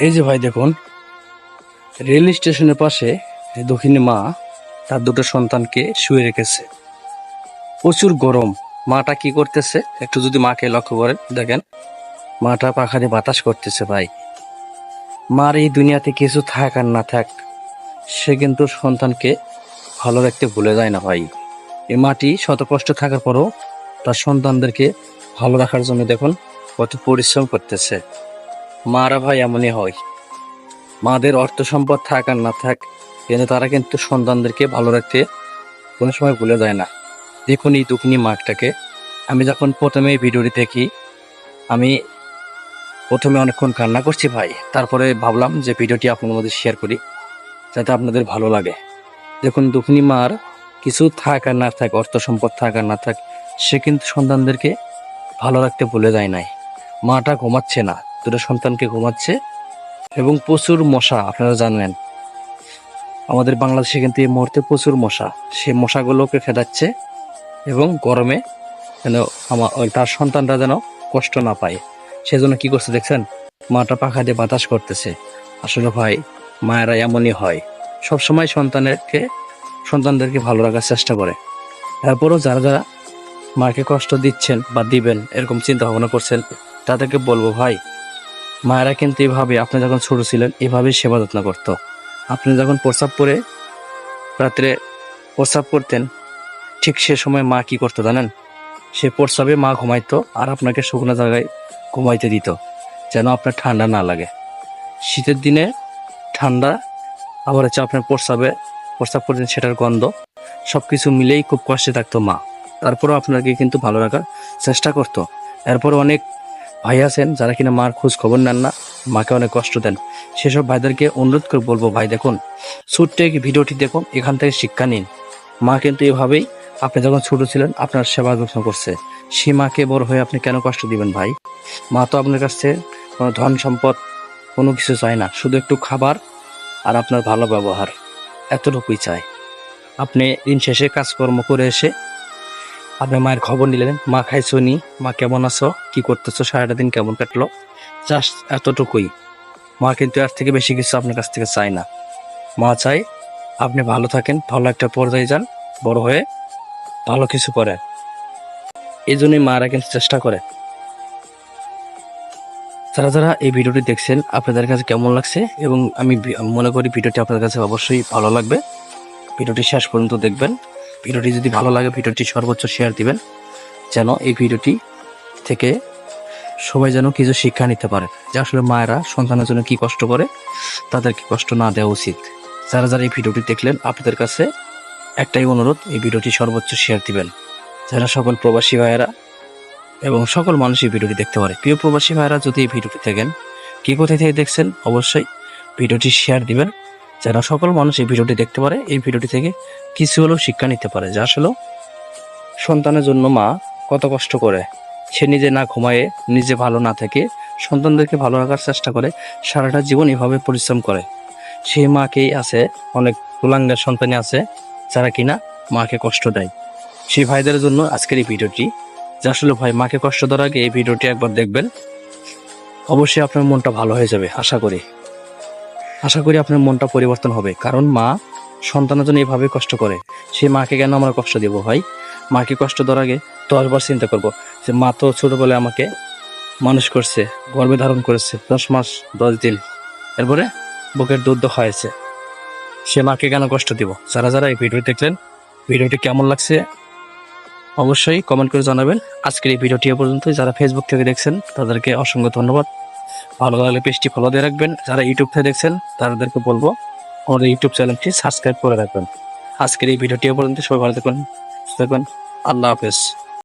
এই যে ভাই দেখুন, রেল স্টেশনের পাশে দক্ষিণী মা, তার দুটো সন্তানকে শুয়ে রেখেছে। প্রচুর গরম। মাটা কি করতেছে? একটু যদি মাকে লক্ষ্য করেন, দেখেন। মাটা পাখা দিয়ে বাতাস করতেছে ভাই। মার এই দুনিয়াতে কিছু থাক আর না থাক, সে কিন্তু সন্তানকে ভালো রাখতে ভুলে যায় না ভাই। এই মাটি শত কষ্ট থাকার পরও তার সন্তানদেরকে ভালো রাখার জন্য দেখুন, কত পরিশ্রম করতেছে। মারা ভাই এমনই হয়। মাদের অর্থ সম্পদ থাক আর না থাক, কিন্তু তারা কিন্তু সন্তানদেরকে ভালো রাখতে কোনো সময় ভুলে যায় না। দেখুন এই দুঃখিনী মাঠটাকে আমি যখন প্রথমে ভিডিওটি দেখি, আমি প্রথমে অনেকক্ষণ কান্না করছি ভাই। তারপরে ভাবলাম যে ভিডিওটি আপনাদের মধ্যে শেয়ার করি, যাতে আপনাদের ভালো লাগে। দেখুন, দুঃখিনী মার কিছু থাক আর না থাক, অর্থ সম্পদ থাক আর না থাক, সে কিন্তু সন্তানদেরকে ভালো রাখতে ভুলে যায় নাই। মাটা ঘুমাচ্ছে না। দুটো সন্তানকে ঘুমাচ্ছে এবং প্রচুর মশা, আপনারা জানেন। আমাদের বাংলাদেশে কিন্তু এই মুহূর্তে প্রচুর মশা। সেই মশাগুলোকে খেদাচ্ছে এবং গরমে যেন আমার তার সন্তানরা যেন কষ্ট না পায়। সেজন্য কি করছে দেখছেন? মাটা পাখা দিয়ে বাতাস করতেছে। আসলে ভাই, মায়েরা এমনই হয়। সবসময় সন্তানেরকে, সন্তানদেরকে ভালো রাখার চেষ্টা করে। তারপরেও যারা যারা মাকে কষ্ট দিচ্ছেন বা দিবেন, এরকম চিন্তা ভাবনা করছেন, তাদেরকে বলব, ভাই মায়েরা কিন্তু এভাবে, আপনি যখন ছোট ছিলেন, এভাবেই সেবা যত্ন করতো। আপনি যখন প্রস্রাব করে রাত্রে প্রস্রাব করতেন, ঠিক সে সময় মা কি করতো জানেন? সে প্রস্রাবে মা ঘুমাইতো আর আপনাকে শুকনো জায়গায় ঘুমাইতে দিত, যেন আপনার ঠান্ডা না লাগে। শীতের দিনে ঠান্ডা, আবার হচ্ছে আপনার প্রস্রাবে প্রস্রাব করতেন সেটার গন্ধ সব কিছু মিলেই খুব কষ্টে থাকতো মা। তারপরেও আপনাকে কিন্তু ভালো রাখার চেষ্টা করতো। এরপর অনেক ভাই আছেন, যারা কিনা মার খোঁজ খবর নেন না, মাকে অনেক কষ্ট দেন। সেসব ভাইদেরকে অনুরোধ করে বলব, ভাই, দেখুন, ছোট্ট ভিডিওটি দেখুন, এখান থেকে শিক্ষা নিন। মা কিন্তু এভাবেই, আপনি যখন ছোট ছিলেন, আপনার সেবা যত্ন করছে। সে মাকে বড় হয়ে আপনি কেন কষ্ট দিবেন ভাই? মা তো আপনার কাছে কোনো ধন সম্পদ, কোনো কিছু চায় না, শুধু একটু খাবার আর আপনার ভালো ব্যবহার। এতটুকুই চায়। আপনি দিন শেষে কাজকর্ম করে এসে আপনার মায়ের খবর নিলেন। মা খাইছো নি? মা কেমন আছো? কি করতেছো? সারাটা দিন কেমন কাটলো? জাস্ট এতটুকুই। মা কিন্তু এর থেকে বেশি কিছু আপনার কাছ থেকে চায় না। মা চাই আপনি ভালো থাকেন, ভালো একটা পর্যায়ে যান, বড় হয়ে ভালো কিছু করে এই জন্যই মারা কিন্তু চেষ্টা করে। যারা যারা এই ভিডিওটি দেখছেন, আপনাদের কাছে কেমন লাগছে? এবং আমি মনে করি ভিডিওটি আপনাদের কাছে অবশ্যই ভালো লাগবে। ভিডিওটি শেষ পর্যন্ত দেখবেন। ভিডিওটি যদি ভালো লাগে, ভিডিওটি সর্বোচ্চ শেয়ার দিবেন, যেন এই ভিডিওটি থেকে সবাই যেন কিছু শিক্ষা নিতে পারে। যে আসলে মায়েরা সন্তানের জন্য কি কষ্ট করে, তাদেরকে কষ্ট না দেওয়া উচিত। যারা যারা এই ভিডিওটি দেখলেন, আপনাদের কাছে একটাই অনুরোধ, এই ভিডিওটি সর্বোচ্চ শেয়ার দিবেন। যারা সকল প্রবাসী ভাইয়েরা এবং সকল মানুষ এই ভিডিওটি দেখতে পারে, প্রিয় প্রবাসী ভাইয়েরা যদি এই ভিডিওটি দেখেন, কি কোথায় থেকে দেখছেন, অবশ্যই ভিডিওটি শেয়ার দিবেন। যেন সকল মানুষ এই ভিডিওটি দেখতে পারে, এই ভিডিওটি থেকে কিছু হলেও শিক্ষা নিতে পারে। যা আসলে সন্তানের জন্য মা কত কষ্ট করে। সে নিজে না ঘুমায়ে, নিজে ভালো না থেকে সন্তানদেরকে ভালো রাখার চেষ্টা করে, সারাটা জীবন এভাবে পরিশ্রম করে। সেই মাকেই আছে, অনেক তুলাঙ্গের সন্তানই আছে, যারা কিনা মাকে কষ্ট দেয়। সেই ভাইদের জন্য আজকের এই ভিডিওটি। যা আসলে ভাই, মাকে কষ্ট দেওয়ার আগে এই ভিডিওটি একবার দেখবেন। অবশ্যই আপনার মনটা ভালো হয়ে যাবে, আশা করি। আশা করি আপনার মনটা পরিবর্তন হবে। কারণ মা সন্তানের জন্য এভাবে কষ্ট করে। সেই মাকে কেন আমরা কষ্ট দেব ভাই? মাকে কষ্ট দেওয়ার আগে দশবার চিন্তা করব যে, মা তো ছোটবেলায় আমাকে মানুষ করছে গর্ভে ধারণ করেছে, দশ মাস দশ দিন। এরপরে বুকের দুধ হয়েছে সে মাকে কেন কষ্ট দিব? যারা যারা এই ভিডিও দেখলেন, ভিডিওটি কেমন লাগছে অবশ্যই কমেন্ট করে জানাবেন। আজকের এই ভিডিওটি এ পর্যন্ত যারা ফেসবুক থেকে দেখছেন, তাদেরকে অসংখ্য ধন্যবাদ। ভালো লাগলে পেজটি ফলো দিয়ে রাখবেন। যারা ইউটিউব থেকে দেখছেন, তাদেরকে বলব, আমাদের ইউটিউব চ্যানেলটি সাবস্ক্রাইব করে রাখবেন। আজকের এই ভিডিওটিও পর্যন্ত, সবাই ভালো থাকবেন থাকবেন। আল্লাহ হাফেজ।